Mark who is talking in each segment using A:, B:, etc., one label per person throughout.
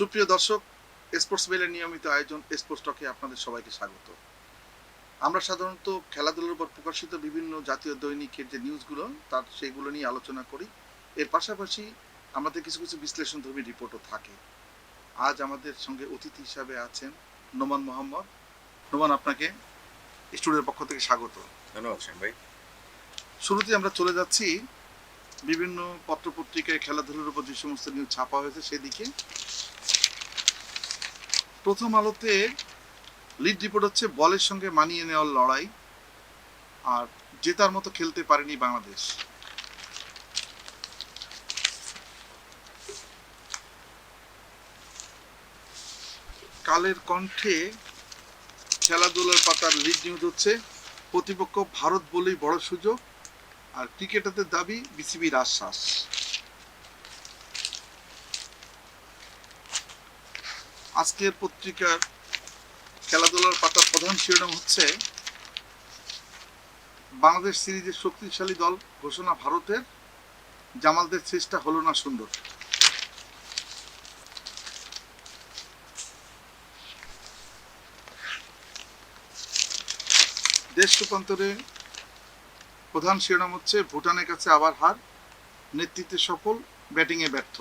A: সুপ্রিয় দর্শক স্পোর্টস বেলের নিয়মিত আয়োজন স্পোর্টস টকে আপনাদের সবাইকে স্বাগত। আমরা সাধারণত খেলাধুলার উপর প্রকাশিত বিভিন্ন জাতীয় দৈনিকের যে নিউজগুলো তার সেগুলো নিয়ে আলোচনা করি। এর পাশাপাশি আমাদের কিছু কিছু বিশ্লেষণধর্মী রিপোর্টও থাকে। আজ আমাদের সঙ্গে অতিথি হিসাবে আছেন নোমান মোহাম্মদ। নোমান আপনাকে স্টুডিওর পক্ষ থেকে স্বাগত।
B: ধন্যবাদ সেন ভাই।
A: শুরুতে আমরা চলে যাচ্ছি। বিভিন্ন পত্রপত্রিকায় খেলাধুলার উপর যে সমস্ত নিউজ ছাপা হয়েছে সেদিকে। প্রথম আলোতে লিড রিপোর্ট হচ্ছে বলের সঙ্গে মানিয়ে নেওয়ার লড়াই, আর জেতার মতো খেলতে পারেনি বাংলাদেশ। কালের কণ্ঠে খেলাধুলার পাতার লিড নিউজ হচ্ছে, প্রতিপক্ষ ভারত বলেই বড় সুযোগ, আর ক্রিকেটারদের দাবি, বিসিবির আশ্বাস। আজকের পত্রিকার খেলাধুলার পাতার প্রধান শিরোনাম হচ্ছে বাংলাদেশ সিরিজের শক্তিশালী দল ঘোষণা ভারতের, জামালদের চেষ্টা হলো না সুন্দর। দেশ রূপান্তরে প্রধান শিরোনাম হচ্ছে ভুটানের কাছে আবার হার, নেতৃত্বে সফল, ব্যাটিংয়ে ব্যর্থ।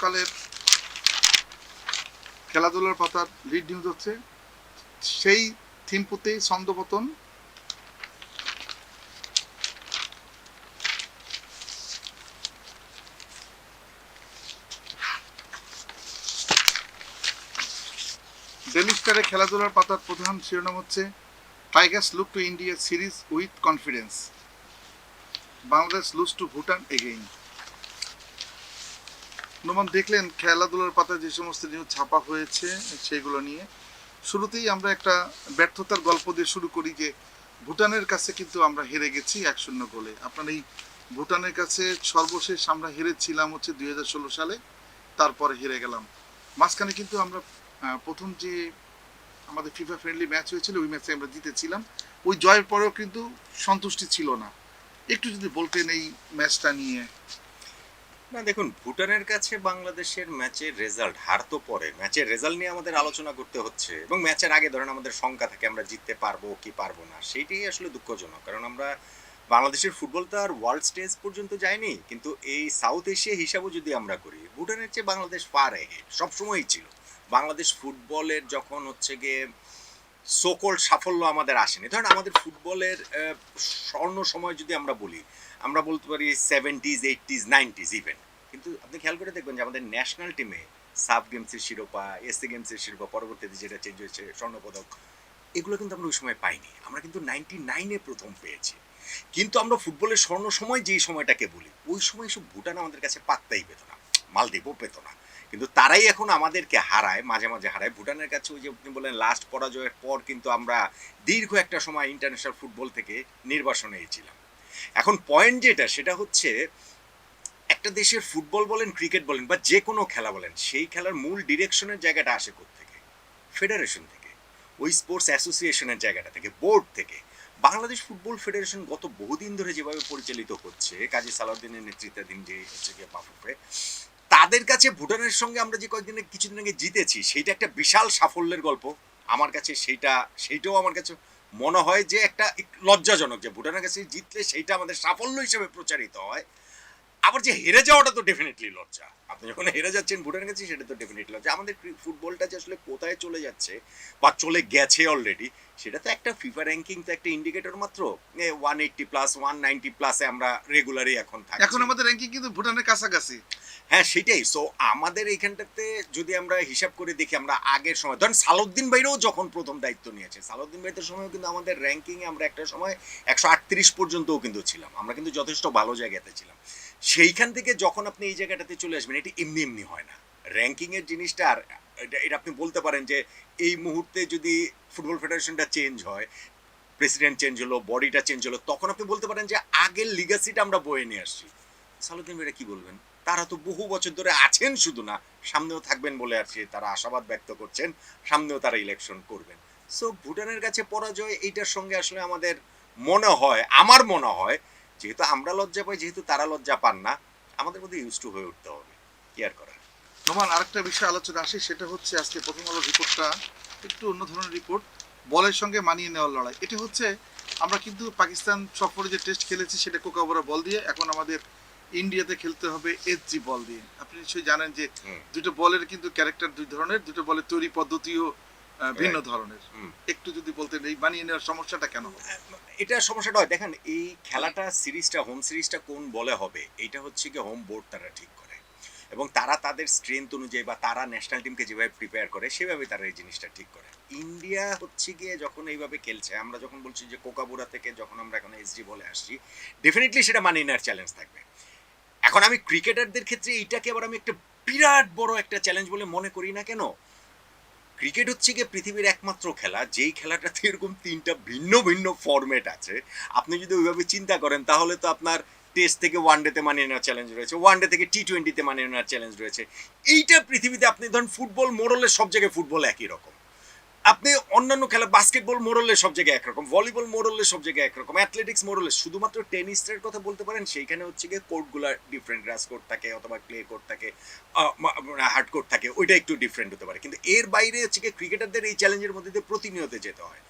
A: সমকালের খেলাধুলার পাতার লিড নিউজ হচ্ছে। সেই থিম্পুতেই ছন্দপতন ডেলি স্টারে খেলাধুলার পাতার প্রধান শিরোনাম হচ্ছে tigers look to India series with confidence Bangladesh lose to Bhutan again Noman দেখলেন খেলাধুলার পাতায় যে সমস্ত নিউজ ছাপা হয়েছে সেগুলো নিয়ে। শুরুতেই আমরা একটা ব্যর্থতার গল্প দিয়ে শুরু করি যে ভুটানের কাছে কিন্তু আমরা হেরে গেছি এক শূন্য গোলে। আপনার এই ভুটানের কাছে সর্বশেষ আমরা হেরেছিলাম হচ্ছে দুই হাজার ষোলো সালে, তারপরে হেরে গেলাম। মাঝখানে কিন্তু আমরা প্রথম যে আমাদের ফিফা ফ্রেন্ডলি ম্যাচ হয়েছিল, ওই ম্যাচে আমরা জিতেছিলাম। ওই জয়ের পরেও কিন্তু সন্তুষ্টি ছিল না। একটু যদি বলতেন এই ম্যাচটা নিয়ে।
B: না, দেখুন, ভুটানের কাছে বাংলাদেশের ম্যাচের রেজাল্ট হার তো পরে। ম্যাচের রেজাল্ট নিয়ে আমাদের আলোচনা করতে হচ্ছে এবং ম্যাচের আগে ধরেন আমাদের শঙ্কা থাকে, আমরা জিততে পারব কি পারব না, সেইটাই আসলে দুঃখজনক। কারণ আমরা বাংলাদেশের ফুটবল তো আর ওয়ার্ল্ড স্টেজ পর্যন্ত যায়নি, কিন্তু এই সাউথ এশিয়া হিসাবও যদি আমরা করি, ভুটানের চেয়ে বাংলাদেশ পার এগে সবসময়ই ছিল। বাংলাদেশ ফুটবলের যখন হচ্ছে গিয়ে সোকল সাফল্য আমাদের আসেনি। ধরেন আমাদের ফুটবলের স্বর্ণ সময় যদি আমরা বলি আমরা বলতে পারি সেভেন্টিজ এইটিজ নাইনটিজ ইভেন কিন্তু আপনি খেয়াল করে দেখবেন যে আমাদের ন্যাশনাল টিমে সাব গেমসের শিরোপা এসএ গেমসের শিরোপা, পরবর্তীতে যেটা চেঞ্জ হয়েছে, স্বর্ণপদক, এগুলো কিন্তু আমরা ওই সময় পাইনি। আমরা কিন্তু নাইনটি নাইনে প্রথম পেয়েছি। কিন্তু আমরা ফুটবলের স্বর্ণ সময় যেই সময়টাকে বলি, ওই সময় সব ভুটান আমাদের কাছে পাত্তাই পেত না, মালদ্বীপও পেত না। কিন্তু তারাই এখন আমাদেরকে হারায়, মাঝে মাঝে হারায়। ভুটানের কাছে ওই যে আপনি বলেন লাস্ট পরাজয়ের পর কিন্তু আমরা দীর্ঘ একটা সময় ইন্টারন্যাশনাল ফুটবল থেকে নির্বাসনে ছিলাম। এখন পয়েন্ট যেটা, সেটা হচ্ছে একটা দেশের ফুটবল বলেন ক্রিকেট বলেন, বা যে কোনো খেলা বলেন, সেই খেলার মূল ডিরেকশনের জায়গাটা আসে থেকে ফেডারেশন থেকে, ওই স্পোর্টস অ্যাসোসিয়েশনের জায়গাটা থেকে বোর্ড থেকে। বাংলাদেশ ফুটবল ফেডারেশন গত বহুদিন ধরে যেভাবে পরিচালিত হচ্ছে, কাজী সালাউদ্দিনের নেতৃত্বাধীন যে হচ্ছে গিয়ে বাফুফে তাদের কাছে ভুটানের সঙ্গে আমরা যে কয়েকদিন কিছুদিন আগে জিতেছি, সেইটা একটা বিশাল সাফল্যের গল্প। আমার কাছে সেইটা, সেইটাও আমার কাছে মনে হয় যে একটা লজ্জাজনক যে ভুটানের কাছে জিতলে সেইটা আমাদের সাফল্য হিসেবে প্রচারিত হয়। আবার যে হেরে যাওয়াটা তো ডেফিনেটলি লজ্জা। আপনি যখন হেরে যাচ্ছেন ভুটানের কাছে, সেটা তো ডেফিনেটলি লজ্জা। আমাদের ফুটবলটা যে আসলে কোথায় চলে যাচ্ছে বা চলে গেছে অলরেডি সেটা তো একটা ফিফা র্যাঙ্কিং তো একটা ইন্ডিকেটর মাত্র। One eighty plus one ninety প্লাসে আমরা রেগুলারই এখন থাকি
A: এখন আমাদের র্যাঙ্কিং কিন্তু ভুটানের কাছাকাছি।
B: হ্যাঁ সেটাই। সো আমাদের এইখানটাতে যদি আমরা হিসাব করে দেখি, আমরা আগের সময়, ধরেন সালাউদ্দিন ভাইরাও যখন প্রথম দায়িত্ব নিয়েছে, সালাউদ্দিন ভাইদের সময় কিন্তু আমাদের র্যাঙ্কিংয়ে আমরা একটা সময় একশো আটত্রিশ পর্যন্তও কিন্তু ছিলাম। আমরা কিন্তু যথেষ্ট ভালো জায়গাতে ছিলাম। সেইখান থেকে যখন আপনি এই জায়গাটাতে চলে আসবেন, এটি এমনি এমনি হয় না। র্যাঙ্কিংয়ের জিনিসটা আর, এটা- এটা আপনি বলতে পারেন যে, এই মুহূর্তে যদি ফুটবল ফেডারেশনটা চেঞ্জ হয় প্রেসিডেন্ট চেঞ্জ হলো বডিটা চেঞ্জ হলো, তখন আপনি বলতে পারেন যে, আগের লিগাসিটা আমরা বয়ে নিয়ে আসছি। সালাউদ্দিন ভাইরা কি বলবেন? তারা তো বহু বছর ধরে আছেন শুধু না, সামনেও থাকবেন বলে আর কি তারা আশাবাদ ব্যক্ত করছেন, সামনেও তারা ইলেকশন করবেন। সো ভুটানের কাছে পরাজয় এইটার সঙ্গে আসলে আমাদের মনে হয়, আমার মনে হয়, যেহেতু আমরা লজ্জা পাই, যেহেতু তারা লজ্জা পান না, আমাদের মধ্যে ইউজ টু হয়ে উঠতে হবে। কি আর করার?
A: নোমান আরেকটা বিষয় আলোচনা আসে, সেটা হচ্ছে আজকে প্রথম আলো রিপোর্টটা একটু অন্য ধরনের রিপোর্ট বলের সঙ্গে মানিয়ে নেওয়ার লড়াই। এটা হচ্ছে, আমরা কিন্তু পাকিস্তান সফরে যে টেস্ট খেলেছি, সেটা কোকাবোরা বল দিয়ে, এখন আমাদের ইন্ডিয়াতে খেলতে হবে এসজি বল দিয়ে। আপনি নিশ্চয়ই জানেন যে দুটো বলের কিন্তু ক্যারেক্টার দুই ধরনের দুটো বলের তৈরি পদ্ধতিও ভিন্ন ধরনের। একটু যদি বলতেন এই মানিয়ে নেওয়ার সমস্যাটা কেন হবে?
B: এটা সমস্যাটা হয়। দেখেন এই খেলাটা সিরিজটা হোম সিরিজটা কোন বলে হবে এটা হচ্ছে কি হোম বোর্ড তারা ঠিক করে। এবং তারা তাদের স্ট্রেংথ অনুযায়ী বা তারা ন্যাশনাল টিমকে যেভাবে প্রিপেয়ার করে সেভাবে তারা এই জিনিসটা ঠিক করে। ইন্ডিয়া হচ্ছে গিয়ে যখন এইভাবে খেলছে আমরা যখন বলছি যে কোকাবুরা থেকে যখন আমরা এখন এসডি বলে আসছি ডেফিনেটলি সেটা মানিয়ে নেওয়ার চ্যালেঞ্জ থাকবে। এখন আমি ক্রিকেটারদের ক্ষেত্রে এইটাকে আবার আমি একটা বিরাট বড় একটা চ্যালেঞ্জ বলে মনে করি না কেন? ক্রিকেট হচ্ছে গিয়ে পৃথিবীর একমাত্র খেলা, যেই খেলাটাতে এরকম তিনটা ভিন্ন ভিন্ন ফরম্যাট আছে। আপনি যদি ওইভাবে চিন্তা করেন, তাহলে তো আপনার টেস্ট থেকে ওয়ান ডেতে মানিয়ে নেওয়ার চ্যালেঞ্জ রয়েছে ওয়ান ডে থেকে টি টোয়েন্টিতে মানিয়ে নেওয়ার চ্যালেঞ্জ রয়েছে। এইটা পৃথিবীতে আপনি ধরুন ফুটবল মোরলের সব জায়গায় ফুটবল একই রকম। আপনি অন্যান্য খেলা বাস্কেটবল মোরলের সব জায়গায় একরকম ভলিবল মোরলের সব জায়গায় একরকম অ্যাথলেটিক্স মোরলের শুধুমাত্র টেনিসের কথা বলতে পারেন, সেইখানে হচ্ছে গিয়ে কোর্টগুলো ডিফারেন্ট গ্রাস কোর্ট থাকে অথবা ক্লে কোর্ট থাকে হার্ড কোর্ট থাকে, ওইটা একটু ডিফারেন্ট হতে পারে। কিন্তু এর বাইরে হচ্ছে গিয়ে ক্রিকেটারদের এই চ্যালেঞ্জের মধ্যে দিয়ে প্রতিনিয়ত যেতে হয়।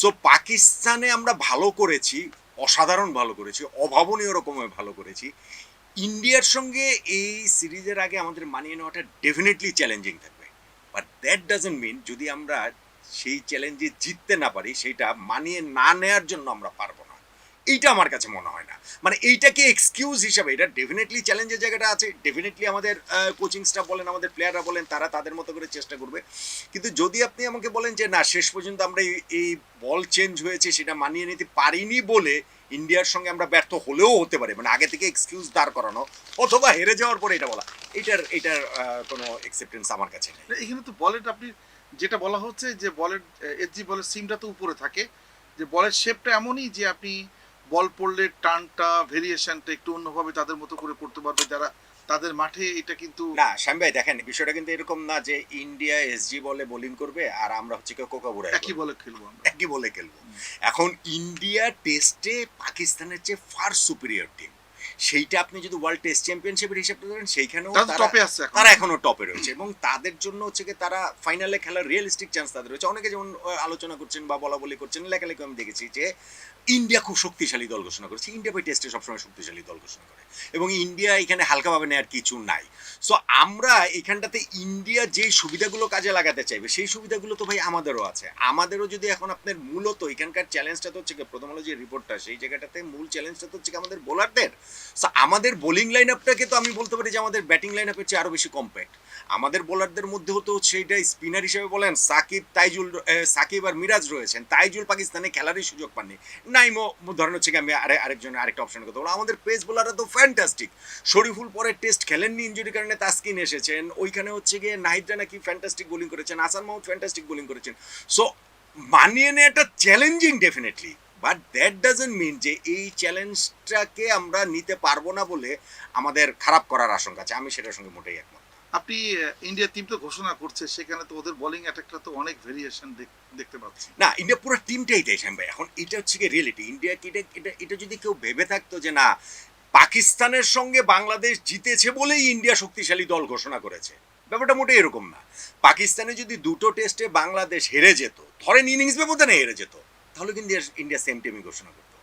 B: সো পাকিস্তানে আমরা ভালো করেছি, অসাধারণ ভালো করেছি, অভাবনীয় রকমের ভালো করেছি। ইন্ডিয়ার সঙ্গে এই সিরিজের আগে আমাদের মানিয়ে নেওয়াটা ডেফিনেটলি চ্যালেঞ্জিং থাকবে। বাট দ্যাট ডাজেন্ট মিন যদি আমরা সেই চ্যালেঞ্জে জিততে না পারি সেটা মানিয়ে না নেয়ার জন্য আমরা পারব না। এইটা আমার কাছে মনে হয় না। মানে এইটাকে এক্সকিউজ হিসাবে? এটা ডেফিনেটলি চ্যালেঞ্জের জায়গাটা আছে ডেফিনেটলি আমাদের কোচিং স্টাফ বলেন, আমাদের প্লেয়াররা বলেন, তারা তাদের মতো করে চেষ্টা করবে। কিন্তু যদি আপনি আমাকে বলেন যে, না, শেষ পর্যন্ত আমরা এই- বল চেঞ্জ হয়েছে, সেটা মানিয়ে নিতে পারিনি বলে ইন্ডিয়ার সঙ্গে আমরা ব্যর্থ হলেও হতে পারে। মানে আগে থেকে এক্সকিউজ দাঁড় করানো অথবা হেরে যাওয়ার পরে এটা বলা, এটার এটার কোনো অ্যাকসেপ্টেন্স আমার কাছে নেই।
A: এখানে তো বলের আপনি যেটা বলা হচ্ছে যে বলের এসজি বলের সিমটা তো উপরে থাকে। যে বলের শেপটা এমনই যে আপনি বল পড়লে টানটা ভেরিয়েশনটা একটু অন্যভাবে তাদের মতো করে করতে পারবে যারা তাদের মাঠে এটা কিন্তু
B: না শ্যাম ভাই দেখেন বিষয়টা কিন্তু এরকম না যে ইন্ডিয়া এসজি বলে বোলিং করবে আর আমরা হচ্ছে কেউ কোকাবুরা
A: একই বলে খেলব। আমরা।
B: একই বলে খেলব। এখন ইন্ডিয়া টেস্টে পাকিস্তানের চেয়ে ফার সুপিরিয়র টিম সেইটা আপনি যদি ওয়ার্ল্ড টেস্ট চ্যাম্পিয়নশিপের হিসাব ধরেন সেইখানেও
A: টপে আছে
B: তারা এখনও টপে রয়েছে এবং তাদের জন্য হচ্ছে কি তারা ফাইনালে খেলার রিয়েলিস্টিক চান্স তাদের রয়েছে। অনেকে যেমন আলোচনা করছেন বা বলা বলি করছেন লেখালেখি আমি দেখেছি যে ইন্ডিয়া খুব শক্তিশালী দল ঘোষণা করেছে। ইন্ডিয়া ভাই টেস্টে সবসময় শক্তিশালী দল ঘোষণা করে। এবং ইন্ডিয়া এখানে হালকাভাবে নেওয়ার কিছু নাই। সো আমরা এখানটাতে ইন্ডিয়া যে সুবিধাগুলো কাজে লাগাতে চাইবে, সেই সুবিধাগুলো তো ভাই আমাদেরও আছে। আমাদেরও যদি এখন আপনার মূলত এখানকার চ্যালেঞ্জটা তো হচ্ছে প্রথম হলো যে রিপোর্টটা সেই জায়গাটাতে মূল চ্যালেঞ্জটা তো হচ্ছে আমাদের বোলারদের সো আমাদের বোলিং লাইন আপটাকে তো আমি বলতে পারি যে আমাদের ব্যাটিং লাইন আপের চেয়ে আরও বেশি কম্প্যাক্ট আমাদের বোলারদের মধ্যে তো সেইটা স্পিনার হিসেবে বলেন, সাকিব, তাইজুল সাকিব আর মিরাজ রয়েছেন। তাইজুল পাকিস্তানে খেলারই সুযোগ পাননি। নাইমো ধরেন হচ্ছে আমি আরে আরেকজন আরেকটা অপশনের কথা বলব আমাদের পেস বোলাররা তো ফ্যান্টাস্টিক শরীফুল পরে টেস্ট খেলেননি ইঞ্জুরির কারণে তাসকিন এসেছেন। ওইখানে হচ্ছে গিয়ে নাহিদরা নাকি ফ্যান্টাস্টিক বোলিং করেছেন, আসান মাহমুদ ফ্যান্টাস্টিক বোলিং করেছেন। সো মানিয়ে নেওয়াটা challenging definitely but that doesn't mean যে এই চ্যালেঞ্জটাকে আমরা নিতে পারব না বলে আমাদের খারাপ করার আশঙ্কা আছে। আমি সেটার সঙ্গে মোটেই একমত।
A: আপনি ইন্ডিয়া টিম তো ঘোষণা করছে সেখানে তো ওদের বোলিং অ্যাটাকটা তো অনেক ভেরিয়েশন দেখতে পাচ্ছি।
B: না ইন্ডিয়া পুরো টিমটাই শ্যাম ভাই। এখন এটা হচ্ছে কি রিয়েলিটি ইন্ডিয়া কি এটা এটা যদি কেউ ভেবে থাকতো যে না পাকিস্তানের সঙ্গে বাংলাদেশ জিতেছে বলেই ইন্ডিয়া শক্তিশালী দল ঘোষণা করেছে। ব্যাপারটা মোটেই এরকম না। পাকিস্তানে যদি দুটো টেস্টে বাংলাদেশ হেরে যেত ধরেন ইনিংস ব্যবধানে হেরে যেত তাহলে কিন্তু ইন্ডিয়া- ইন্ডিয়া সেম টিমই ঘোষণা করতো।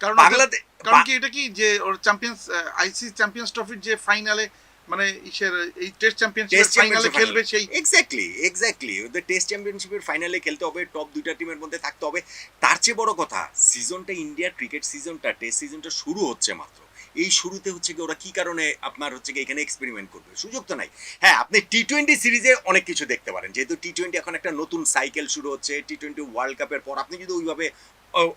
A: কারণ
B: বাংলাদেশ
A: কারণ কি এটা কি যে ওর চ্যাম্পিয়ন্স আইসি চ্যাম্পিয়ন্স ট্রফির যে ফাইনালে মানে ইসের এই টেস্ট চ্যাম্পিয়নশিপ
B: টেস্ট
A: ফাইনালে খেলবে সেই
B: এক্স্যাক্টলি এক্স্যাক্টলি ওদের টেস্ট চ্যাম্পিয়নশিপের ফাইনালে খেলতে হবে টপ দুইটা টিমের মধ্যে থাকতে হবে। তার চেয়ে বড় কথা সিজনটা ইন্ডিয়ার ক্রিকেট সিজনটা টেস্ট সিজনটা শুরু হচ্ছে মাত্র। এই শুরুতে হচ্ছে কি ওরা কি কারণে আপনার হচ্ছে কি এখানে এক্সপেরিমেন্ট করবে? সুযোগ তো নাই। হ্যাঁ আপনি টি টোয়েন্টি সিরিজে অনেক কিছু দেখতে পারেন। যেহেতু টি টোয়েন্টি এখন একটা নতুন সাইকেল শুরু হচ্ছে টি টোয়েন্টি ওয়ার্ল্ড কাপের পর আপনি যদি ওইভাবে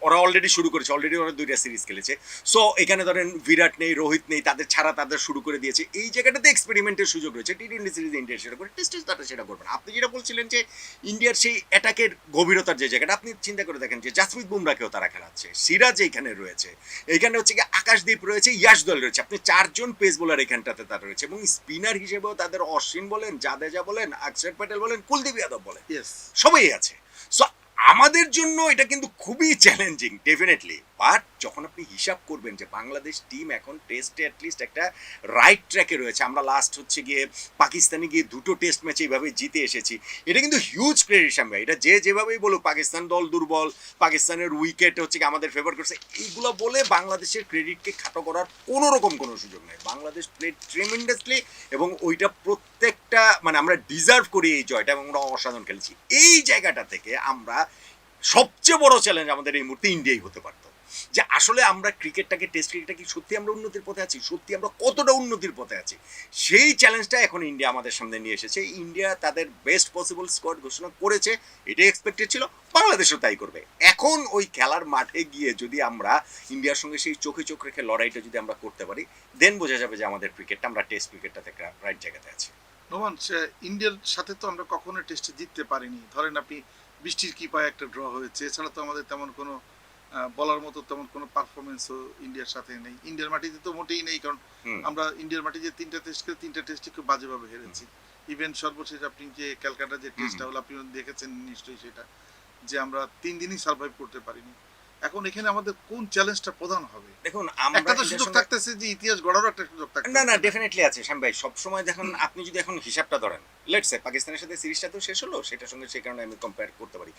B: ওরা অলরেডি শুরু করেছে অলরেডি ওরা দুইটা সিরিজ খেলেছে। সো এখানে ধরেন বিরাট নেই রোহিত নেই তাদের ছাড়া তাদের শুরু করে দিয়েছে। এই জায়গাটাতে এক্সপেরিমেন্টের সুযোগ রয়েছে টি টোয়েন্টি সিরিজ ইন্ডিয়া সেটা করে টেস্টে তারা সেটা করবে না। আপনি যেটা বলছিলেন যে ইন্ডিয়ার সেই অ্যাটাকের গভীরতার যে জায়গাটা আপনি চিন্তা করে দেখেন যে জাসপ্রীত বুমরাকেও তারা খেলাচ্ছে সিরাজ এইখানে রয়েছে এখানে হচ্ছে কি আকাশদ্বীপ রয়েছে ইয়াশ দল রয়েছে। আপনি চারজন পেস বোলার এখানটাতে তারা রয়েছে এবং স্পিনার হিসেবেও তাদের অশ্বিন বলেন জাদেজা বলেন অক্ষর প্যাটেল বলেন কুলদীপ যাদব বলেন সবাই আছে। সো আমাদের জন্য এটা কিন্তু খুবই চ্যালেঞ্জিং ডেফিনেটলি বাট যখন আপনি হিসাব করবেন যে বাংলাদেশ টিম এখন টেস্টে অ্যাটলিস্ট একটা রাইট ট্র্যাকে রয়েছে, আমরা লাস্ট হচ্ছে গিয়ে পাকিস্তানে গিয়ে দুটো টেস্ট ম্যাচে এইভাবে জিতে এসেছি। এটা কিন্তু হিউজ ক্রেডিট সামনে এটা যে যেভাবেই বলুক, পাকিস্তান দল দুর্বল, পাকিস্তানের উইকেট হচ্ছে কি আমাদের ফেভার করছে, এইগুলো বলে বাংলাদেশের ক্রেডিটকে খাটো করার কোনো রকম কোনো সুযোগ নেই। বাংলাদেশ প্লেড ট্রেমেন্ডাসলি এবং ওইটা প্রত্যেকটা মানে আমরা ডিজার্ভ করি এই জয়টা এবং আমরা অসাধারণ খেলেছি। এই জায়গাটা থেকে আমরা সবচেয়ে বড় চ্যালেঞ্জ আমাদের এই মুহূর্তে ইন্ডিয়াই হতে পারতো। যে আসলে আমরা ক্রিকেটটাকে, টেস্ট ক্রিকেটটা কি সত্যি আমরা উন্নতির পথে আছি? সত্যি আমরা কতটা উন্নতির পথে আছি? সেই চ্যালেঞ্জটা এখন ইন্ডিয়া আমাদের সামনে নিয়ে এসেছে। ইন্ডিয়া তাদের বেস্ট পসিবল স্কোয়াড ঘোষণা করেছে। এটাই এক্সপেক্টেড ছিল। বাংলাদেশও তাই করবে। এখন ওই খেলার মাঠে গিয়ে যদি আমরা ইন্ডিয়ার সঙ্গে সেই চোখে চোখ রেখে লড়াইটা যদি আমরা করতে পারি দেন বোঝা যাবে যে আমাদের ক্রিকেটটা, আমরা টেস্ট ক্রিকেটটা থেকে রাইট জায়গাতে আছি।
A: নোমান ইন্ডিয়ার সাথে তো আমরা কখনো টেস্টে জিততে পারিনি। ধরেন আপনি বৃষ্টির কি পায়ে একটা ড্র হয়েছে, এছাড়া তো আমাদের তেমন কোনো বলার মতো তেমন কোনো পারফরমেন্সও ইন্ডিয়ার সাথে নেই। ইন্ডিয়ার মাটিতে তো মোটেই নেই কারণ। আমরা ইন্ডিয়ার মাটিতে তিনটা টেস্ট করে তিনটা টেস্টে খুব বাজেভাবে হেরেছি। ইভেন সর্বশেষ আপনি যে ক্যালকাটা যে টেস্টটা হলো আপনি দেখেছেন নিশ্চয়ই সেটা যে আমরা তিন দিনই সার্ভাইভ করতে পারিনি। এখন এখানে আমাদের কোন চ্যালেঞ্জটা প্রধান হবে?
B: দেখুন আমরা
A: একটা তো সুযোগ থাকতেছে যে ইতিহাস গড়ারও একটা সুযোগ থাকতেছে।
B: না না ডেফিনেটলি আছে শ্যাম ভাই। সবসময় দেখুন আপনি যদি এখন হিসাবটা ধরেন লেটস সে পাকিস্তানের সাথে সিরিজটা তো শেষ হলো সেটার সঙ্গে সেই কারণে আমি কম্পেয়ার করতে পারি।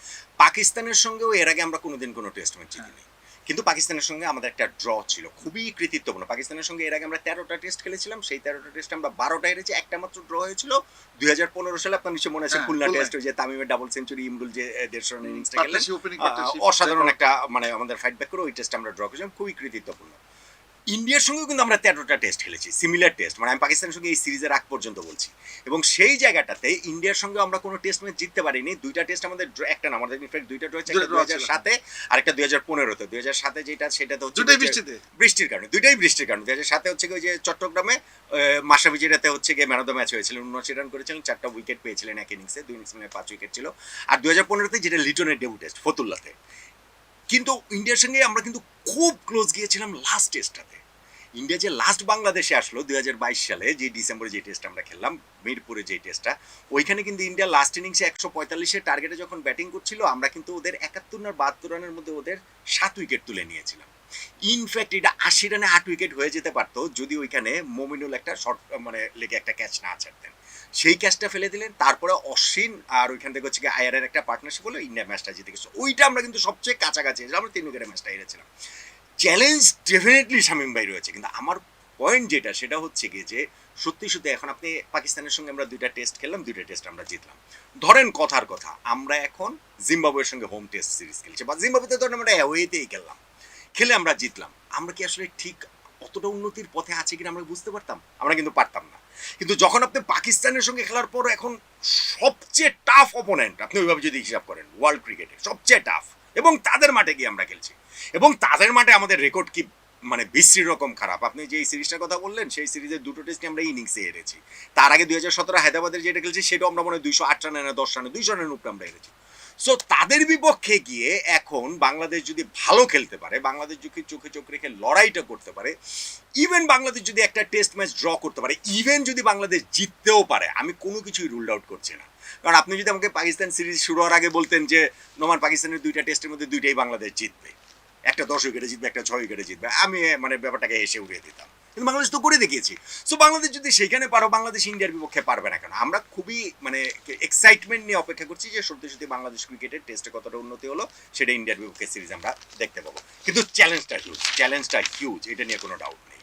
B: পাকিস্তানের সঙ্গেও এর আগে আমরা কোনোদিন কোনো টেস্ট ম্যাচ জিতিনি। কিন্তু পাকিস্তানের সঙ্গে আমাদের একটা ড্র ছিল খুবই কৃতিত্বপূর্ণ। পাকিস্তানের সঙ্গে এর আগে আমরা তেরোটা টেস্ট খেলেছিলাম সেই তেরোটা টেস্ট আমরা বারোটা হেরেছি একটা মাত্র ড্র হয়েছিল। দুই হাজার পনেরো সালে আপনার নিশ্চয় মনে আছে
A: হ্যাঁ,
B: খুলনা টেস্ট যে তামিমের ডাবল সেঞ্চুরি ইমরুল যে দেড়শো রানের ইনিংসটা অসাধারণ একটা মানে আমাদের ফাইট ব্যাক করে ওই টেস্ট আমরা ড্র করেছিলাম খুবই কৃতিত্বপূর্ণ। ইন্ডিয়ার সঙ্গেও কিন্তু আমরা তেরোটা টেস্ট খেলেছি সিমিলার টেস্ট মানে আমি পাকিস্তানের সঙ্গে এই সিরিজের আগ পর্যন্ত বলছি। এবং সেই জায়গাটাতে ইন্ডিয়ার সঙ্গে আমরা কোনো টেস্ট ম্যাচ জিততে পারিনি। দুইটা টেস্ট আমাদের একটা না আমাদের ইনফ্যাক্ট দুইটা রয়েছে একটা
A: draw
B: হাজার সাতে আর একটা দুই হাজার পনেরোতে। দুই হাজার সাতে যেটা সেটাতে হচ্ছে
A: দুটাই বৃষ্টিতে।
B: বৃষ্টির কারণে দুইটাই বৃষ্টির কারণে। দুই হাজার সাতে হচ্ছে ওই যে চট্টগ্রামে মাসাবিজিরাতে হচ্ছে গিয়ে ম্যান অফ দ্য ম্যাচ হয়েছিল। উনআশি রান করেছিলেন চারটা উইকেট পেয়েছিলেন এক ইনিংসে দুই ইনিংস মিলে পাঁচ উইকেট ছিল। আর দুই হাজার পনেরোতে যেটা লিটনের ডেবু টেস্ট ফতুল্লাতে। কিন্তু ইন্ডিয়ার সঙ্গে আমরা কিন্তু খুব ক্লোজ গিয়েছিলাম লাস্ট টেস্টটাতে ইন্ডিয়া যে লাস্ট বাংলাদেশে আসলো দুই হাজার বাইশ সালে, যে ডিসেম্বরে যে টেস্ট আমরা খেললাম, মিরপুরে যে টেস্টটা ওইখানে কিন্তু ইন্ডিয়া লাস্ট ইনিংসে একশো পঁয়তাল্লিশের টার্গেটে যখন ব্যাটিং করছিল, আমরা কিন্তু ওদের একাত্তর না বাহাত্তর রানের মধ্যে ওদের সাত উইকেট তুলে নিয়েছিলাম। ইনফ্যাক্ট এটা আশি রানে আট উইকেট হয়ে যেতে পারতো, যদি ওইখানে মমিনুল একটা শর্ট মানে লেগে একটা ক্যাচ না ছাড়তেন। সেই ক্যাচটা ফেলে দিলেন, তারপরে অশ্বিন আর ওইখান থেকে হচ্ছে আয়ারের একটা পার্টনারশিপ হলো ইন্ডিয়া ম্যাচটা জিতে গেছে। ওইটা আমরা কিন্তু সবচেয়ে কাছাকাছি। আমরা তিন উইকেটের ম্যাচটা হেরেছিলাম। চ্যালেঞ্জ ডেফিনেটলি শামীম ভাই রয়েছে, কিন্তু আমার পয়েন্ট যেটা, সেটা হচ্ছে গিয়ে যে, সত্যি সত্যি এখন আপনি পাকিস্তানের সঙ্গে আমরা দুইটা টেস্ট খেললাম, দুইটা টেস্ট আমরা জিতলাম। ধরেন কথার কথা, আমরা এখন জিম্বাবুয়ের সঙ্গে হোম টেস্ট সিরিজ খেলছি, বা জিম্বাবুতে ধরেন আমরা অ্যাওয়েতেই খেললাম, খেলে আমরা জিতলাম। আমরা কি আসলে ঠিক অতটা উন্নতির পথে আছে কিনা আমরা বুঝতে পারতাম? আমরা কিন্তু পারতাম না। কিন্তু যখন আপনি পাকিস্তানের সঙ্গে খেলার পর এখন সবচেয়ে টাফ অপোনেন্ট আপনি ওইভাবে যদি হিসাব করেন ওয়ার্ল্ড ক্রিকেটে সবচেয়ে টাফ এবং তাদের মাঠে গিয়ে আমরা খেলছি। এবং তাদের মাঠে আমাদের রেকর্ড কি মানে বিশ্রী রকম খারাপ। আপনি যে এই সিরিজটার কথা বললেন, সেই সিরিজের দুটো টেস্টে আমরা ইনিংসে হেরেছি। তার আগে দুই হাজার সতেরো হায়দ্রাবাদের যেটা খেলছি, সেটাও আমরা মনে হয় দুইশো আট রানে দশ রানে, দুইশো রানের উপরে আমরা হেরেছি। সো তাদের বিপক্ষে গিয়ে এখন বাংলাদেশ যদি ভালো খেলতে পারে, বাংলাদেশ যদি চোখে চোখ রেখে লড়াইটা করতে পারে ইভেন বাংলাদেশ যদি একটা টেস্ট ম্যাচ ড্র করতে পারে ইভেন যদি বাংলাদেশ জিততেও পারে, আমি কোনো কিছুই রুল আউট করছি না। কারণ আপনি যদি আমাকে পাকিস্তান সিরিজ শুরু হওয়ার আগে বলতেন যে, নোমান, পাকিস্তানের দুইটা টেস্টের মধ্যে দুইটাই বাংলাদেশ জিতবে। একটা দশ উইকেটে জিতবে, একটা ছয় উইকেটে জিতবে। আমি মানে ব্যাপারটাকে এসে উড়িয়ে দিতাম। কিন্তু বাংলাদেশ তো করে দেখিয়েছি। সো বাংলাদেশ যদি সেখানে পারো বাংলাদেশ ইন্ডিয়ার বিপক্ষে পারবে না কেন? আমরা খুবই মানে এক্সাইটমেন্ট নিয়ে অপেক্ষা করছি যে সত্যি সত্যি বাংলাদেশ ক্রিকেটের টেস্টে কতটা উন্নতি হলো সেটা ইন্ডিয়ার বিপক্ষে সিরিজ আমরা দেখতে পাবো। কিন্তু চ্যালেঞ্জটা হিউজ চ্যালেঞ্জটা হিউজ এটা নিয়ে কোনো ডাউট নেই।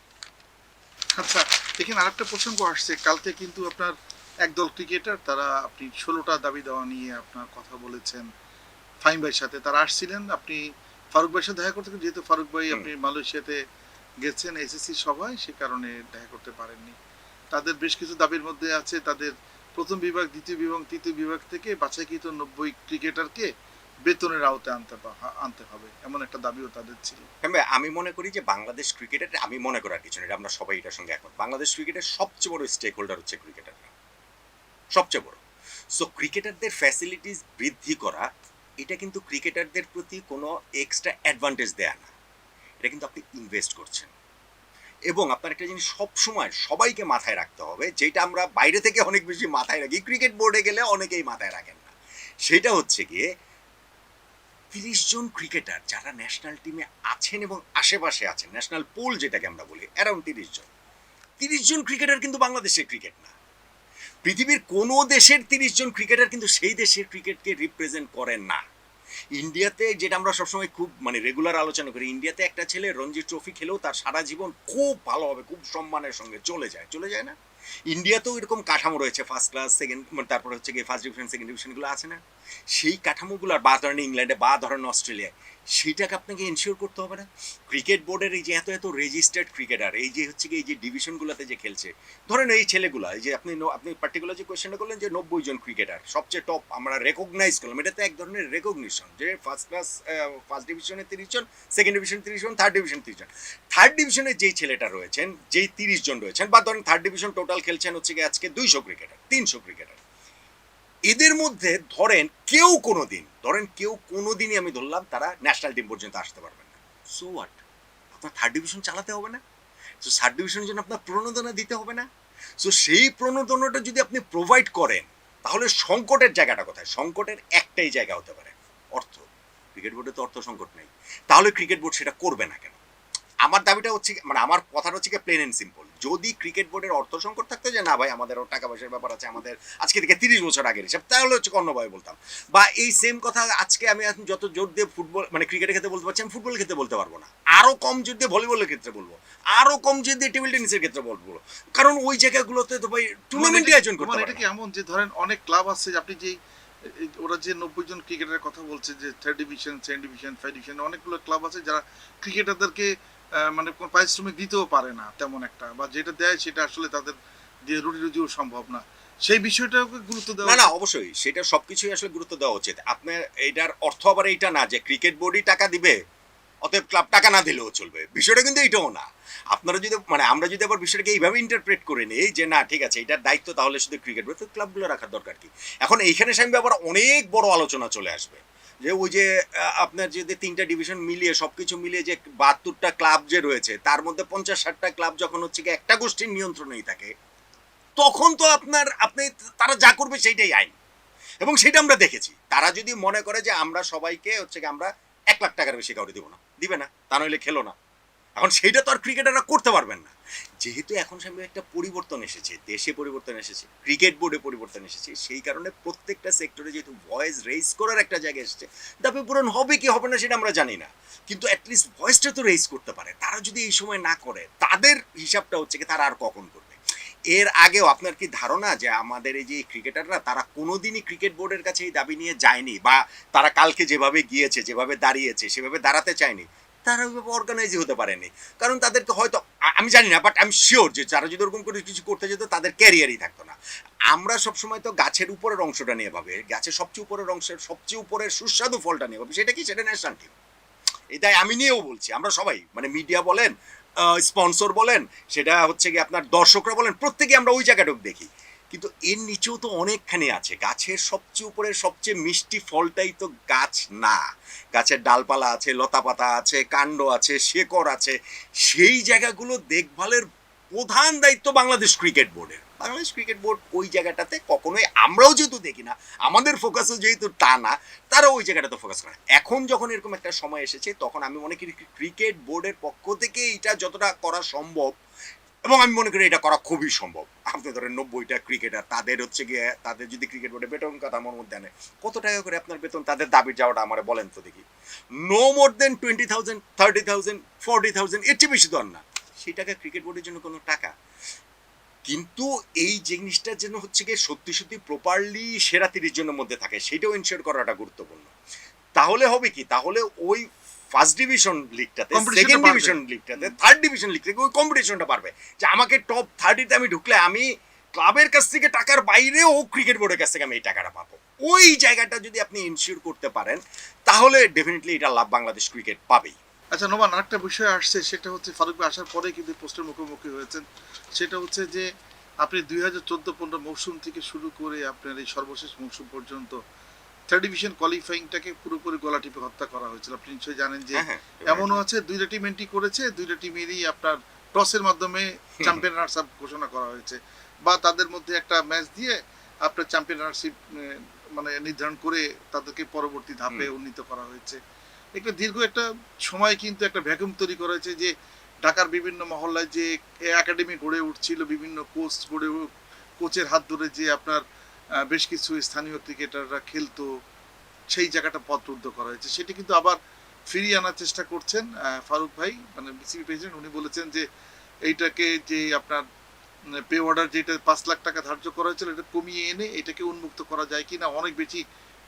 A: আচ্ছা এখানে আরেকটা প্রসঙ্গ আসছে। কালকে কিন্তু আপনার একদল ক্রিকেটার তারা আপনি ষোলোটা দাবি দেওয়া নিয়ে আপনার কথা বলেছেন। ফাইম ভাইয়ের সাথে তারা আসছিলেন। আপনি ফারুক ভাইয়ের সাথে দেখা করতে যেহেতু ফারুক ভাই। আপনি মালয়েশিয়াতে গেছেন এসএসসি সভায়, সে কারণে দেখা করতে পারেননি। তাদের বেশ কিছু দাবির মধ্যে আছে। তাদের প্রথম বিভাগ, দ্বিতীয় বিভাগ, তৃতীয় বিভাগ থেকে বাছাইকৃত নব্বই ক্রিকেটারকে বেতনের আওতে আনতে আনতে হবে, এমন একটা দাবিও তাদের ছিল।
B: হ্যাঁ আমি মনে করি যে বাংলাদেশ ক্রিকেটের, আমি মনে করার কিছু নেই, আমরা সবাই এটার সঙ্গে একমত। বাংলাদেশ ক্রিকেটের সবচেয়ে বড় স্টেক হোল্ডার হচ্ছে ক্রিকেটাররা। সবচেয়ে বড়। সো ক্রিকেটারদের ফ্যাসিলিটিস বৃদ্ধি করা, এটা কিন্তু ক্রিকেটারদের প্রতি কোনো এক্সট্রা অ্যাডভান্টেজ দেয়া না। এটা কিন্তু আপনি ইনভেস্ট করছেন। এবং আপনার একটা জিনিস সবসময় সবাইকে মাথায় রাখতে হবে, যেটা আমরা বাইরে থেকে অনেক বেশি মাথায় রাখি। ক্রিকেট বোর্ডে গেলে অনেকেই মাথায় রাখেন না। সেটা হচ্ছে গিয়ে তিরিশ জন ক্রিকেটার যারা ন্যাশনাল টিমে আছেন এবং আশেপাশে আছেন ন্যাশনাল পুল যেটাকে আমরা বলি অ্যারাউন্ড তিরিশ জন। তিরিশ জন ক্রিকেটার কিন্তু বাংলাদেশের ক্রিকেট না। পৃথিবীর কোনো দেশের তিরিশ জন ক্রিকেটার কিন্তু সেই দেশের ক্রিকেটকে রিপ্রেজেন্ট করেন না। ইন্ডিয়াতে যেটা আমরা সবসময় খুব মানে রেগুলার আলোচনা করি, ইন্ডিয়াতে একটা ছেলে রঞ্জি ট্রফি খেলেও তার সারা জীবন খুব ভালোভাবে খুব সম্মানের সঙ্গে চলে যায় চলে যায় না? ইন্ডিয়াতেও এরকম কাঠামো রয়েছে ফার্স্ট ক্লাস সেকেন্ড তারপর হচ্ছে গিয়ে ফার্স্ট ডিভিশন সেকেন্ড ডিভিশনগুলো আছে না? সেই কাঠামোগুলো বা ধরেন ইংল্যান্ডে, বা ধরেন অস্ট্রেলিয়ায়, সেইটাকে আপনাকে এনশিওর করতে হবে না? ক্রিকেট বোর্ডের এই যে এত এত রেজিস্টার্ড ক্রিকেটার এই যে হচ্ছে কি এই যে ডিভিশনগুলোতে যে খেলছে, ধরেন এই ছেলেগুলো, এই যে আপনি আপনি পার্টিকুলার যে কোয়েশ্চেনটা করলেন যে নব্বই জন ক্রিকেটার সবচেয়ে টপ আমরা রেকগনাইজ করলাম এটা তো এক ধরনের রেকগনিশন যে ফার্স্ট ক্লাস ফার্স্ট ডিভিশনে তিরিশ জন সেকেন্ড ডিভিশন তিরিশ জন থার্ড ডিভিশন তিরিশ জন। থার্ড ডিভিশনে যেই ছেলেটা রয়েছেন, যেই তিরিশ জন রয়েছেন, বা ধরেন থার্ড ডিভিশন টোটাল খেলছেন হচ্ছে কি আজকে দুইশো ক্রিকেটার তিনশো ক্রিকেটার এদের মধ্যে ধরেন কেউ কোনো দিন ধরেন কেউ কোনো দিনই আমি ধরলাম তারা ন্যাশনাল টিম পর্যন্ত আসতে পারবেন না। সো হোয়াট আপনার থার্ড ডিভিশন চালাতে হবে না? সো থার্ড ডিভিশনের জন্য আপনার প্রণোদনা দিতে হবে না? সো সেই প্রণোদনাটা যদি আপনি প্রোভাইড করেন, তাহলে সংকটের জায়গাটা কোথায়? সংকটের একটাই জায়গা হতে পারে, অর্থ। ক্রিকেট বোর্ডে তো অর্থ সংকট নেই। তাহলে ক্রিকেট বোর্ড সেটা করবে না কেন? আমার দাবিটা হচ্ছে মানে আমার কথাটা হচ্ছে প্লেন এন্ড সিম্পল যদি ক্রিকেট বোর্ডের অর্থ সংকট থাকতো যে না ভাই আমাদেরও টাকা পয়সার ব্যাপার আছে আমাদের আজকে থেকে তিরিশ বছর আগের হিসাব তাহলে হচ্ছে অন্যভাবে বলতাম। বা এই সেম কথা আজকে আমি এখন যত জোর দিয়ে ফুটবল মানে ক্রিকেটের ক্ষেত্রে বলতে পারছি আমি ফুটবল ক্ষেত্রে বলতে পারব না। আরও কম জোর দিয়ে ভলিবলের ক্ষেত্রে বলব। আরও কম জোর দিয়ে টেবিল টেনিসের ক্ষেত্রে বলব। কারণ ওই জায়গাগুলোতে তো ভাই টুর্নামেন্টই আয়োজন করতে
A: মানে এটা কি এমন যে ধরেন অনেক ক্লাব আছে যে আপনি যে ওরা যে নব্বই জন ক্রিকেটারের কথা বলছে যে third division second division five division অনেকগুলো ক্লাব আছে যারা ক্রিকেটারদেরকে মানে কোনো পারিশ্রমিক দিতেও পারে না তেমন একটা বা যেটা দেয় সেটা আসলে তাদের দিয়ে রুটি রুজিও সম্ভব না। সেই বিষয়টাকে গুরুত্ব দেওয়া
B: না না অবশ্যই সেটা সবকিছুই আসলে গুরুত্ব দেওয়া উচিত। আপনার এইটার অর্থ আবার এইটা না যে ক্রিকেট বোর্ডই টাকা দিবে অতএব ক্লাব টাকা না দিলেও চলবে। বিষয়টা কিন্তু এইটাও না। আপনারা যদি মানে আমরা যদি আবার বিষয়টাকে এইভাবে ইন্টারপ্রেট করে নিই যে না ঠিক আছে এটার দায়িত্ব তাহলে শুধু ক্রিকেট বোর্ড ক্লাবগুলো রাখার দরকার কি? এখন এইখানে সামনে আবার অনেক বড় আলোচনা চলে আসবে। যে ওই যে আপনার যদি তিনটা ডিভিশন মিলিয়ে, সবকিছু মিলিয়ে যে বাহাত্তরটা ক্লাব যে রয়েছে, তার মধ্যে পঞ্চাশ ষাটটা ক্লাব যখন হচ্ছে কি একটা গোষ্ঠীর নিয়ন্ত্রণেই থাকে, তখন তো আপনার, আপনি তারা যা করবে সেইটাই আইন। এবং সেটা আমরা দেখেছি। তারা যদি মনে করে যে আমরা সবাইকে হচ্ছে কি আমরা এক লাখ টাকার বেশি কাউরে দিব না, দিবে না, তা নইলে খেলো না। এখন সেইটা তো আর ক্রিকেটাররা করতে পারবেন না। যেহেতু এখন সামনে একটা পরিবর্তন এসেছে, দেশে পরিবর্তন এসেছে ক্রিকেট বোর্ডে পরিবর্তন এসেছে, সেই কারণে প্রত্যেকটা সেক্টরে যেহেতু ভয়েস রেইজ করার একটা জায়গা এসেছে দাবি পূরণ হবে কি হবে না সেটা আমরা জানি না। কিন্তু অ্যাটলিস্ট ভয়েসটা তো রেইজ করতে পারে। তারা যদি এই সময় না করে, তাদের হিসাবটা হচ্ছে কি তারা আর কখন করবে? এর আগেও আপনার কি ধারণা যে আমাদের এই যে ক্রিকেটাররা তারা কোনোদিনই ক্রিকেট বোর্ডের কাছে এই দাবি নিয়ে যায়নি বা তারা কালকে যেভাবে গিয়েছে, যেভাবে দাঁড়িয়েছে, সেভাবে দাঁড়াতে চায়নি? তারা ওইভাবে অর্গানাইজই হতে পারেনি। কারণ তাদেরকে হয়তো আমি জানি না বাট আমি শিওর যে যারা যদি ওরকম করে কিছু করতে যেত, তাদের ক্যারিয়ারই থাকতো না। আমরা সবসময় তো গাছের উপরের অংশটা নিয়ে ভাবে, গাছের সবচেয়ে উপরের অংশের, সবচেয়ে উপরের সুস্বাদু ফলটা নিয়ে ভাবে, সেটা কি? সেটা ন্যাশনাল টিম এটাই আমি নিয়েও বলছি, আমরা সবাই মানে মিডিয়া বলেন স্পন্সর বলেন, সেটা হচ্ছে কি আপনার দর্শকরা বলেন প্রত্যেকে আমরা ওই জায়গাটুকু দেখি। কিন্তু এর নিচেও তো অনেকখানি আছে। গাছের সবচেয়ে উপরে সবচেয়ে মিষ্টি ফলটাই তো গাছ না। গাছের ডালপালা আছে, লতাপাতা আছে, কাণ্ড আছে, শেকড় আছে। সেই জায়গাগুলো দেখভালের প্রধান দায়িত্ব বাংলাদেশ ক্রিকেট বোর্ডের। বাংলাদেশ ক্রিকেট বোর্ড ওই জায়গাটাতে কখনোই আমরাও যেহেতু দেখি না, আমাদের ফোকাসও যেহেতু তা না, তারা ওই জায়গাটাতে ফোকাস করে এখন যখন এরকম একটা সময় এসেছে, তখন আমি মনে করি ক্রিকেট বোর্ডের পক্ষ থেকে এটা যতটা করা সম্ভব এবং আমি মনে করি এটা করা খুবই সম্ভব। আপনি ধরেন নব্বইটা ক্রিকেটার তাদের হচ্ছে গিয়ে, তাদের যদি ক্রিকেট বোর্ডে বেতন কথা আমার মধ্যে আনে, কত টাকা করে আপনার বেতন? তাদের দাবি যাওয়াটা আমার বলেন তো দেখি। No more than twenty thousand thirty thousand forty thousand এর চেয়ে বেশি আর না। সেই টাকা ক্রিকেট বোর্ডের জন্য কোনো টাকা। কিন্তু এই জিনিসটা যেন হচ্ছে গিয়ে সত্যি সত্যি প্রপারলি সেরা তিরিশ জনের মধ্যে থাকে, সেটাও ইনশিওর করাটা গুরুত্বপূর্ণ। তাহলে হবে কি? তাহলে ওই ফার্স্ট ডিভিশন লিগটাতে সেকেন্ড ডিভিশন লিগটাতে থার্ড ডিভিশন লিগ থেকে ওই কম্পিটিশনটা পারবে যে আমাকে টপ থার্টিতে আমি ঢুকলে আমি ক্লাবের কাছ থেকে টাকার বাইরেও ক্রিকেট বোর্ডের কাছ থেকে আমি এই টাকাটা পাবো। ওই জায়গাটা যদি আপনি ইনশিওর করতে পারেন তাহলে ডেফিনেটলি এটা লাভ বাংলাদেশ ক্রিকেট পাবেই।
A: আচ্ছা নোমান আরেকটা বিষয় আসছে সেটা হচ্ছে ফারুক ভাই আসার পরে কিন্তু পোস্টের মুখোমুখি হয়েছেন। সেটা হচ্ছে যে আপনি দুই হাজার চোদ্দ পনেরো মৌসুম থেকে শুরু করে আপনার এই সর্বশেষ মৌসুম পর্যন্ত থার্ড ডিভিশন কোয়ালিফাইংটাকে পুরোপুরি গলা টিপে হত্যা করা হয়েছিল। আপনি নিশ্চয়ই জানেন যে
B: হ্যাঁ হ্যাঁ
A: এমনও আছে দুইটা টিম এন্ট্রি করেছে দুইটা টিমেরই আপনার টসের মাধ্যমে চ্যাম্পিয়ন রানার্স আপ ঘোষণা করা হয়েছে। বা তাদের মধ্যে একটা ম্যাচ দিয়ে আপনার চ্যাম্পিয়ন মানে নির্ধারণ করে তাদেরকে পরবর্তী ধাপে উন্নীত করা হয়েছে। একটা দীর্ঘ একটা সময় কিন্তু একটা ভ্যাকুম তৈরি করা হয়েছে যে ঢাকার বিভিন্ন মহল্লায় যে একাডেমি গড়ে উঠছিল বিভিন্ন কোচ গড়ে কোচের হাত ধরে যে আপনার বেশ কিছু স্থানীয় ক্রিকেটাররা খেলতো, সেই জায়গাটা পথরুদ্ধ করা হয়েছে। সেটি কিন্তু আবার ফিরিয়ে আনার চেষ্টা করছেন ফারুক ভাই। মানে বিসিবি প্রেসিডেন্ট, উনি বলেছেন যে এইটাকে যে আপনার পে অর্ডার যেটা পাঁচ লাখ টাকা ধার্য করা হয়েছিল, এটা কমিয়ে এনে এটাকে উন্মুক্ত করা যায় কি না অনেক বেশি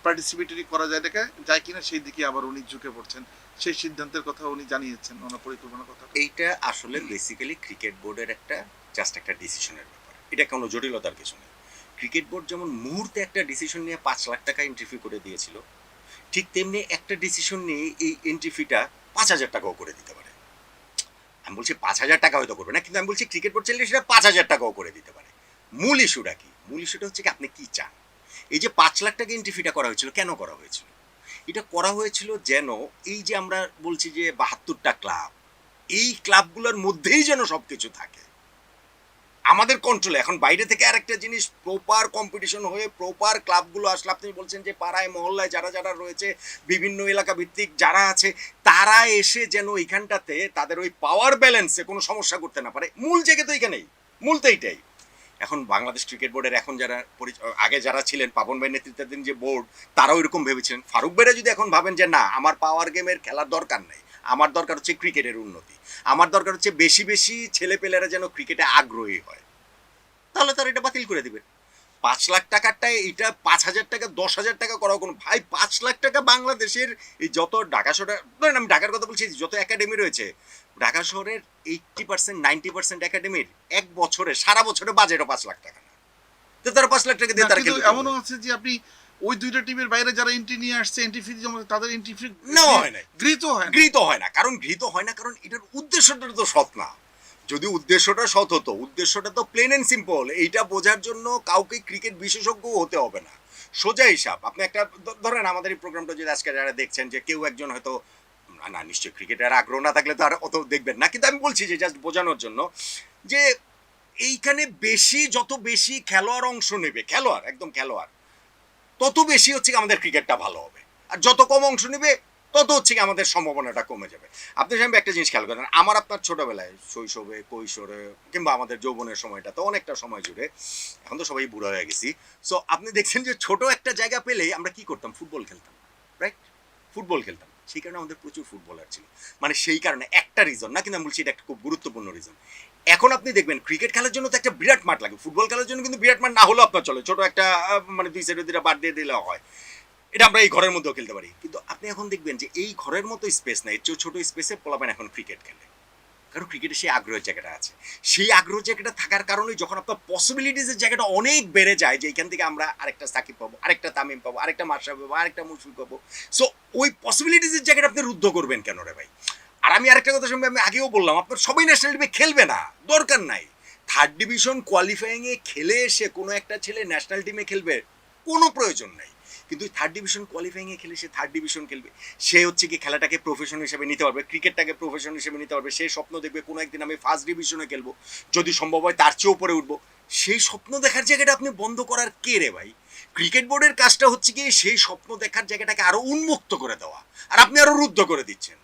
A: পার্টিসিপেটরি করা যায় দেখা যায় কিনা, সেই দিকে আবার উনি ঝুঁকে পড়ছেন। সেই সিদ্ধান্তের কথা উনি জানিয়েছেন ওনার পরিকল্পনার কথা।
B: এইটা আসলে বেসিক্যালি ক্রিকেট বোর্ডের একটা জাস্ট একটা ডিসিশনের ব্যাপার। এটা কোনো জটিলতার কিছু নেই। ক্রিকেট বোর্ড যেমন মুহূর্তে একটা ডিসিশন নিয়ে পাঁচ লাখ টাকা এন্ট্রি ফি করে দিয়েছিল, ঠিক তেমনি একটা ডিসিশন নিয়ে এই এন্ট্রি ফিটা পাঁচ হাজার টাকাও করে দিতে পারে। আমি বলছি পাঁচ হাজার টাকা হয়তো করবে না, কিন্তু আমি বলছি ক্রিকেট বোর্ড চাইলে সেটা পাঁচ হাজার টাকাও করে দিতে পারে। মূল ইস্যুটা কি? মূল ইস্যুটা হচ্ছে কি, আপনি কি চান? এই যে পাঁচ লাখ টাকা এন্ট্রি ফিটা করা হয়েছিল, কেন করা হয়েছিল? এটা করা হয়েছিল যেন এই যে আমরা বলছি যে বাহাত্তরটা ক্লাব এই ক্লাবগুলোর মধ্যেই যেন সব কিছু থাকে। আমাদের কন্ট্রোলে এখন বাইরে থেকে আরেকটা জিনিস প্রপার কম্পিটিশন হয়ে প্রপার ক্লাবগুলো আসলে আপনি বলছেন যে পাড়ায়, মহল্লায় যারা যারা রয়েছে, বিভিন্ন এলাকা ভিত্তিক যারা আছে, তারা এসে যেন এইখানটাতে তাদের ওই পাওয়ার ব্যালেন্সে কোনো সমস্যা করতে না পারে। মূল জায়গা তো এখানেই মূল তো এইটাই। এখন বাংলাদেশ ক্রিকেট বোর্ডের এখন যারা আগে যারা ছিলেন পাবন ভাই নেতৃত্বাধীন যে বোর্ড তারাও এরকম ভেবেছিলেন। ফারুক ভাইরা যদি এখন ভাবেন যে না, আমার পাওয়ার গেমের খেলার দরকার নেই আমার দরকার হচ্ছে ক্রিকেটের উন্নতি। আমার দরকার হচ্ছে বেশি বেশি ছেলেপেলেরা যেন ক্রিকেটে আগ্রহী হয়। তাহলে তার এটা বাতিল করে দিবেন পাঁচ লাখ টাকারটায় এটা পাঁচ হাজার টাকা দশ হাজার টাকা করা কোনো ভাই পাঁচ লাখ টাকা বাংলাদেশের এই যত ঢাকা শহরে ধরেন আমি ঢাকার কথা বলছি যত একাডেমি রয়েছে ঢাকা শহরের এইটটি পার্সেন্ট নাইনটি পার্সেন্ট একাডেমির এক বছরে সারা বছরে বাজেটও পাঁচ লাখ টাকা না। তো তারা পাঁচ লাখ টাকা দিয়ে তারা
A: এমনও আছে যে আপনি ওই দুইটা টিমের বাইরে যারা এন্ট্রি নিয়ে আসছে এন্ট্রি ফি জমা তাদের এন্ট্রি ফি
B: নেওয়া হয় নাই।
A: গৃহীত হয় না।
B: গৃহীত হয় না। কারণ গৃহীত হয় না কারণ এটার উদ্দেশ্যটা তো সৎ না। যদি উদ্দেশ্যটা সৎ হতো উদ্দেশ্যটা তো প্লেন এন্ড সিম্পল এইটা বোঝার জন্য কাউকে ক্রিকেট বিশেষজ্ঞ হতে হবে না। সোজা হিসাব আপনি একটা ধরেন আমাদের এই প্রোগ্রামটা যদি আজকে যারা দেখছেন যে কেউ একজন হয়তো না না নিশ্চয়ই ক্রিকেটের আগ্রহ না থাকলে তো আর অত দেখবেন না। কিন্তু আমি বলছি যে জাস্ট বোঝানোর জন্য যে এইখানে বেশি যত বেশি খেলোয়াড় অংশ নেবে খেলোয়াড় একদম খেলোয়াড় তত বেশি হচ্ছে আমাদের ক্রিকেটটা ভালো হবে। আর যত কম অংশ নেবে, তত হচ্ছে কি আমাদের সম্ভাবনাটা কমে যাবে। আপনি সাহেব একটা জিনিস খেয়াল করেন, আমার আপনার ছোটবেলায় শৈশবে, কৈশোরে, কিংবা আমাদের যৌবনের সময়টা তো অনেকটা সময় জুড়ে, এখন তো সবাই বুড়ো হয়ে গেছি সো আপনি দেখছেন যে ছোট একটা জায়গা পেলেই আমরা কি করতাম? ফুটবল খেলতাম রাইট ফুটবল খেলতাম, সেই কারণে আমাদের প্রচুর ফুটবলার ছিল। মানে সেই কারণে একটা রিজন না কিন্তু আমি বলছি এটা একটা খুব গুরুত্বপূর্ণ রিজন এখন আপনি দেখবেন ক্রিকেট খেলার জন্য তো একটা বিরাট মাঠ লাগে। ফুটবল খেলার জন্য কিন্তু বিরাট মাঠ না হলেও আপনার চলে। ছোট একটা মানে দুই সাইডে দুইটা বাদ দিয়ে দিলেও হয়। এটা আমরা এই ঘরের মধ্যেও খেলতে পারি। কিন্তু আপনি এখন দেখবেন যে এই ঘরের মতো স্পেস নাই এর চেয়েও ছোট স্পেসে পোলাবেন এখন ক্রিকেট খেলে। কারণ ক্রিকেটে সেই আগ্রহের জায়গাটা আছে। সেই আগ্রহ জায়গাটা থাকার কারণে যখন আপনার পসিবিলিটিসের জায়গাটা অনেক বেড়ে যায় যে এখান থেকে আমরা আরেকটা সাকিব পাবো, আরেকটা তামিম পাবো, আরেকটা মার্শা পাবো, আরেকটা মুশফিক পাবো। সো ওই পসিবিলিটিসের জায়গাটা আপনি রুদ্ধ করবেন কেন রে ভাই? আর আমি আরেকটা কথা শুনবে, আমি আগেও বললাম, আপনার সবাই ন্যাশনাল টিমে খেলবে না, দরকার নাই। থার্ড ডিভিশন কোয়ালিফাইংয়ে খেলে এসে কোনো একটা ছেলে ন্যাশনাল টিমে খেলবে, কোনো প্রয়োজন নাই। কিন্তু থার্ড ডিভিশন কোয়ালিফাইংয়ে খেলে সে থার্ড ডিভিশন খেলবে, সে হচ্ছে কি খেলাটাকে প্রফেশন হিসেবে নিতে পারবে ক্রিকেটটাকে প্রফেশন হিসেবে নিতে পারবে, সে স্বপ্ন দেখবে, কোনো একদিন আমি ফার্স্ট ডিভিশনে খেলব, যদি সম্ভব হয় তার চেয়েও উপরে উঠবো। সেই স্বপ্ন দেখার জায়গাটা আপনি বন্ধ করার কে রে ভাই? ক্রিকেট বোর্ডের কাজটা হচ্ছে কি সেই স্বপ্ন দেখার জায়গাটাকে আরও উন্মুক্ত করে দেওয়া, আর আপনি আরও রুদ্ধ করে দিচ্ছেন।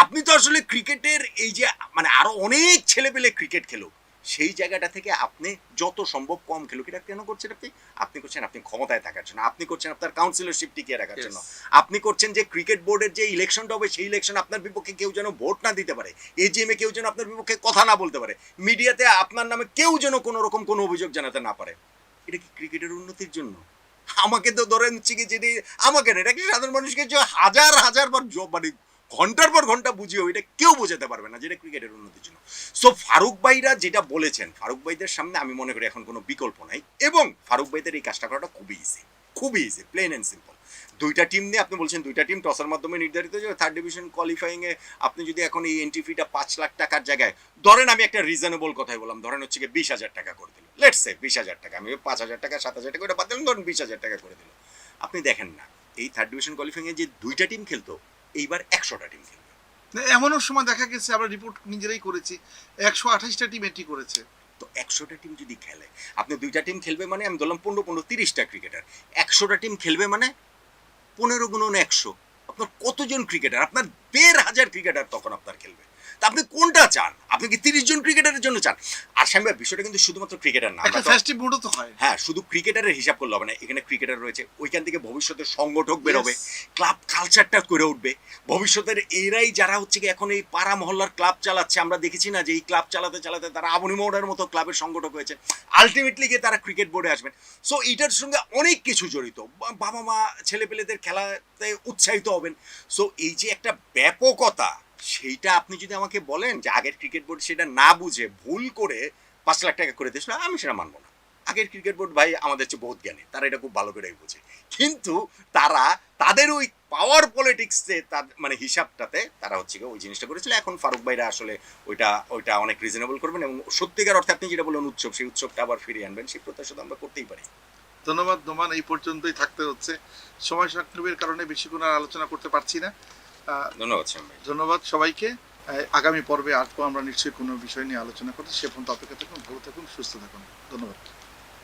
B: আপনি তো আসলে ক্রিকেটের এই যে মানে আরও অনেক ছেলে পেলে ক্রিকেট খেলুক সেই জায়গাটা থেকে আপনি যত সম্ভব কম খেলুক এটা কেন করছেন আপনি? আপনি করছেন আপনি ক্ষমতায় থাকার জন্য আপনি করছেন আপনার কাউন্সিলরশিপ টিকিয়ে রাখার জন্য। আপনি করছেন যে ক্রিকেট বোর্ডের যে ইলেকশনটা হবে সেই ইলেকশন আপনার বিপক্ষে কেউ যেন ভোট না দিতে পারে এজিএমে কেউ যেন আপনার বিপক্ষে কথা না বলতে পারে মিডিয়াতে আপনার নামে কেউ যেন কোনো রকম কোনো অভিযোগ জানাতে না পারে এটা কি ক্রিকেটের উন্নতির জন্য? আমাকে তো ধরেন কি আমাকে এটা কি সাধারণ মানুষকে যে হাজার হাজার বার জ- মানে ঘণ্টার পর ঘণ্টা বুঝিয়েও এটা কেউ বোঝাতে পারবে না যেটা ক্রিকেটের উন্নতির জন্য। সো ফারুক ভাইরা যেটা বলেছেন, ফারুক ভাইদের সামনে আমি মনে করি এখন কোনো বিকল্প নাই এবং ফারুক ভাইদের এই কাজটা করাটা খুবই ইজি খুবই ইজি প্লেন অ্যান্ড সিম্পল দুইটা টিম নিয়ে আপনি বলছেন দুইটা টিম টসের মাধ্যমে নির্ধারিত যে থার্ড ডিভিশন কোয়ালিফাইংয়ে আপনি যদি এখন এই এন্ট্রি ফিটা পাঁচ লাখ টাকার জায়গায়, ধরেন আমি একটা রিজনেবল কথাই বললাম, ধরেন হচ্ছে কি বিশ হাজার টাকা করে দিল। লেটস সে বিশ হাজার টাকা, আমি পাঁচ হাজার টাকা, সাত হাজার টাকা, ওটা বাদ দিলাম, ধরেন বিশ হাজার টাকা করে দিল। আপনি দেখেন না, এই থার্ড ডিভিশন কোয়ালিফাইংয়ে যে দুইটা টিম খেলতো এইবার একশোটা টিম খেলবে।
A: না, এমনও সময় দেখা গেছে আমরা রিপোর্ট নিজেরাই করেছি একশো আঠাশটা টিম এটি করেছে।
B: তো একশোটা টিম যদি খেলে আপনি দুইটা টিম খেলবে মানে আমি ধরলাম পনেরো পনেরো তিরিশটা ক্রিকেটার একশোটা টিম খেলবে মানে পনেরো গুণন একশো। আপনার কতজন ক্রিকেটার আপনার দেড় হাজার ক্রিকেটার তখন আপনার খেলবে। তা আপনি কোনটা চান? আপনি কি তিরিশ জন ক্রিকেটারের জন্য চান? আর স্বামী ভাই, বিষয়টা কিন্তু শুধুমাত্র ক্রিকেটার না তো-
A: তো হয়।
B: হ্যাঁ শুধু ক্রিকেটারের হিসাব করলে হবে না এখানে ক্রিকেটার রয়েছে ওইখান থেকে ভবিষ্যতের সংগঠক বেরোবে ক্লাব কালচারটা করে উঠবে। ভবিষ্যতের এরাই যারা হচ্ছে কি এখন এই পাড়া মহল্লার ক্লাব চালাচ্ছে আমরা দেখেছি না যে এই ক্লাব চালাতে চালাতে তারা আবনি মোড়ের মতো ক্লাবের সংগঠক হয়েছে। আলটিমেটলি গিয়ে তারা ক্রিকেট বোর্ডে আসবেন। সো এইটার সঙ্গে অনেক কিছু জড়িত। বাবা মা ছেলেপেলেদের খেলাতে উৎসাহিত হবেন। সো এই যে একটা ব্যাপকতা সেইটা আপনি যদি আমাকে বলেন যে আগের ক্রিকেট বোর্ড সেটা না বুঝে ভুল করে পাঁচ লাখ টাকা করে দিয়েছিল, আমি সেটা মানবো না। আগের ক্রিকেট বোর্ড ভাই আমাদের চেয়ে বহুত জ্ঞানী, তারা এটা খুব ভালো করেই বোঝে। কিন্তু তারা, তাদের ওই পাওয়ার পলিটিক্সে তার মানে হিসাবটাতে তারা হচ্ছে ওই জিনিসটা করেছিল। এখন ফারুক ভাইরা আসলে ওইটা ওইটা অনেক রিজনেবল করবেন এবং সত্যিকার অর্থে আপনি যেটা বললেন উৎসব, সেই উৎসবটা আবার ফিরিয়ে আনবেন, সেই প্রত্যাশা তো আমরা করতেই পারি।
A: ধন্যবাদ নোমান, এই পর্যন্তই থাকতে হচ্ছে। সময় সংক্ষেপের কারণে বেশি কোনো আলোচনা করতে পারছি না।
B: ধন্যবাদ
A: ধন্যবাদ সবাইকে। আগামী পর্বে আসব আমরা নিশ্চয়ই কোনো বিষয় নিয়ে আলোচনা করতে সে পর্যন্ত অপেক্ষা থাকুন ভালো থাকুন সুস্থ থাকুন। ধন্যবাদ।